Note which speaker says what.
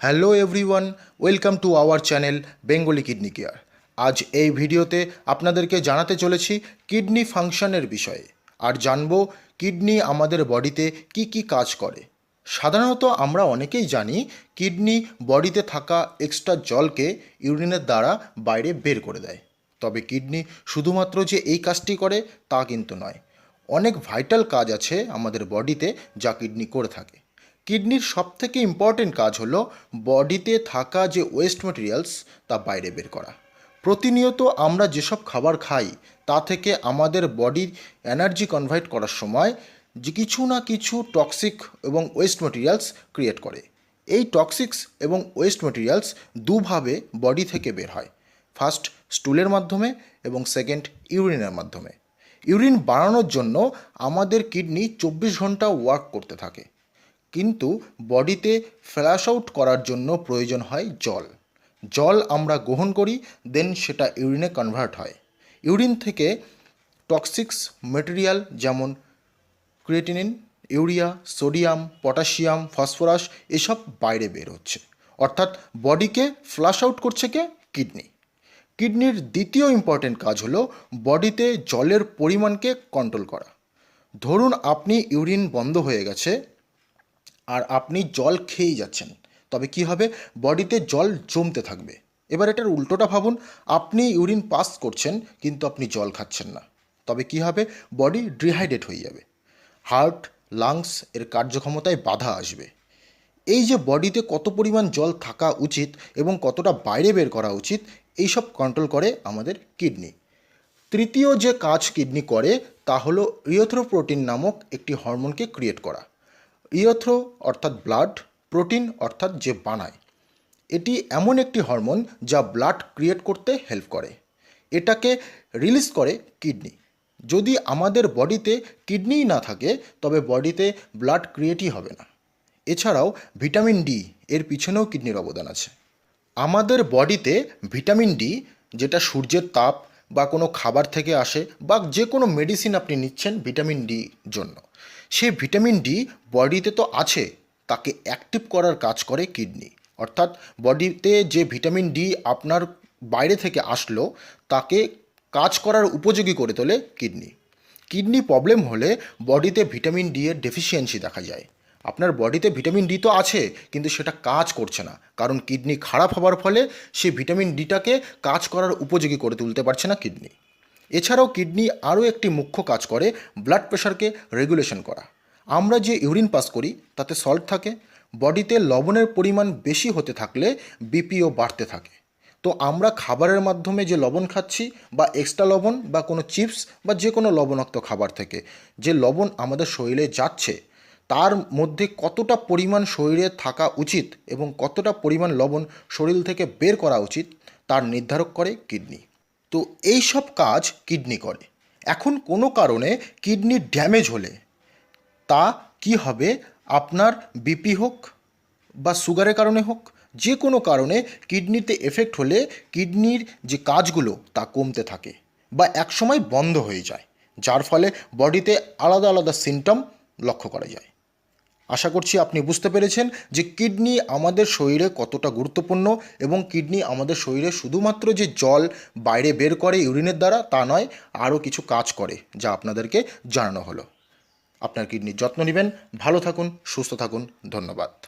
Speaker 1: Hello everyone welcome to our channel Bengali kidney care আজ এই ভিডিওতে আপনাদেরকে জানাতে চলেছি কিডনি ফাংশনের বিষয়ে। আর জানব কিডনি আমাদের বডিতে কি কি কাজ করে। সাধারণত আমরা অনেকেই জানি কিডনি বডিতে থাকা এক্সট্রা জলকে ইউরিনের দ্বারা বাইরে বের করে দেয়। তবে কিডনি শুধুমাত্র যে এই কাজটি করে তা কিন্তু নয়। অনেক ভাইটাল কাজ আছে আমাদের বডিতে যা কিডনি করে থাকে। কিডনির সবথেকে ইম্পর্টেন্ট কাজ হলো বডিতে থাকা যে ওয়েস্ট মেটেরিয়ালস তা বাইরে বের করা। প্রতিনিয়ত আমরা যেসব খাবার খাই, তা থেকে আমাদের বডির এনার্জি কনভার্ট করার সময় যে কিছু না কিছু টক্সিক এবং ওয়েস্ট মেটেরিয়ালস ক্রিয়েট করে। এই টক্সিক্স এবং ওয়েস্ট মেটেরিয়ালস দুভাবে বডি থেকে বের হয়। ফার্স্ট স্টুলের মাধ্যমে এবং সেকেন্ড ইউরিনের মাধ্যমে। ইউরিন বাড়ানোর জন্য আমাদের কিডনি চব্বিশ ঘণ্টা ওয়ার্ক করতে থাকে। কিন্তু বডিতে ফ্ল্যাশ আউট করার জন্য প্রয়োজন হয় জল। জল আমরা গ্রহণ করি দেন সেটা ইউরিনে কনভার্ট হয়। ইউরিন থেকে টক্সিক্স মেটেরিয়াল যেমন creatinine urea sodium potassium phosphorus এসব বাইরে বের হচ্ছে। অর্থাৎ বডিকে ফ্লাশ আউট করছে কে? কিডনি কিডনির দ্বিতীয় ইম্পর্টেন্ট কাজ হলো বডিতে জলের পরিমাণকে কন্ট্রোল করা। ধরুন আপনি ইউরিন বন্ধ হয়ে গেছে আর আপনি জল খেয়েই যাচ্ছেন। তবে কি হবে? বডিতে জল জমতে থাকবে। এবার এটার উল্টোটা ভাবুন, আপনি ইউরিন পাস করছেন, কিন্তু আপনি জল খাচ্ছেন না। তবে কি হবে? বডি ডিহাইড্রেট হয়ে যাবে। হার্ট, লাংস এর কার্যক্ষমতায় বাধা আসবে। এই যে বডিতে কত পরিমাণ জল থাকা উচিত এবং কতটা বাইরে বের করা উচিত, এইসব কন্ট্রোল করে আমাদের কিডনি। তৃতীয় যে কাজ কিডনি করে, তা হলো ইওথ্রোপ্রোটিন নামক একটি হরমোনকে ক্রিয়েট করা। ইওথ্রো অর্থাৎ ব্লাড, প্রোটিন অর্থাৎ যে বানায়। এটি এমন একটি হরমোন যা ব্লাড ক্রিয়েট করতে হেল্প করে। এটাকে রিলিজ করে কিডনি। যদি আমাদের বডিতে কিডনিই না থাকে, তবে বডিতে ব্লাড ক্রিয়েটই হবে না। এছাড়াও ভিটামিন ডি এর পিছনেও কিডনির অবদান আছে। আমাদের বডিতে ভিটামিন ডি, যেটা সূর্যের তাপ বা কোনো খাবার থেকে আসে বা যে কোনো মেডিসিন আপনি নিচ্ছেন ভিটামিন ডি জন্য সেই ভিটামিন ডি বডিতে তো আছে, তাকে অ্যাক্টিভ করার কাজ করে কিডনি। অর্থাৎ বডিতে যে ভিটামিন ডি আপনার বাইরে থেকে আসলো, তাকে কাজ করার উপযোগী করে তোলে কিডনি। কিডনি প্রবলেম হলে বডিতে ভিটামিন ডি এর ডেফিসিয়েন্সি দেখা যায়। আপনার বডিতে ভিটামিন ডি তো আছে, কিন্তু সেটা কাজ করছে না। কারণ কিডনি খারাপ হওয়ার ফলে সে ভিটামিন ডিটাকে কাজ করার উপযোগী করে তুলতে পারছে না কিডনি। এছাড়াও কিডনি আরও একটি মুখ্য কাজ করে ব্লাড প্রেশারকে রেগুলেশন করা। আমরা যে ইউরিন পাস করি, তাতে সল্ট থাকে, বডিতে লবণের পরিমাণ বেশি হতে থাকলে বিপিও বাড়তে থাকে। তো আমরা খাবারের মাধ্যমে যে লবণ খাচ্ছি, বা এক্সট্রা লবণ, বা কোনো চিপস বা যে কোনো লবণাক্ত খাবার থেকে, যে লবণ আমাদের শরীরে যাচ্ছে, তার মধ্যে কতটা পরিমাণ শরীরে থাকা উচিত এবং কতটা পরিমাণ লবণ শরীর থেকে বের করা উচিত, তার নির্ধারক করে কিডনি। তো এই সব কাজ কিডনি করে। এখন কোনো কারণে কিডনি ড্যামেজ হলে তা কি হবে? আপনার বিপি হোক বা সুগারের কারণে হোক, যে কোনো কারণে কিডনিতে এফেক্ট হলে কিডনির যে কাজগুলো তা কমতে থাকে বা একসময় বন্ধ হয়ে যায়, যার ফলে বডিতে আলাদা আলাদা সিমটম লক্ষ্য করা যায়। আশা করছি আপনি বুঝতে পেরেছেন যে কিডনি আমাদের শরীরে কতটা গুরুত্বপূর্ণ এবং কিডনি আমাদের শরীরে শুধুমাত্র যে জল বাইরে বের করে ইউরিনের দ্বারা তা নয়, আরও কিছু কাজ করে, যা আপনাদেরকে জানানো হলো। আপনার কিডনির যত্ন নেবেন। ভালো থাকুন, সুস্থ থাকুন। ধন্যবাদ।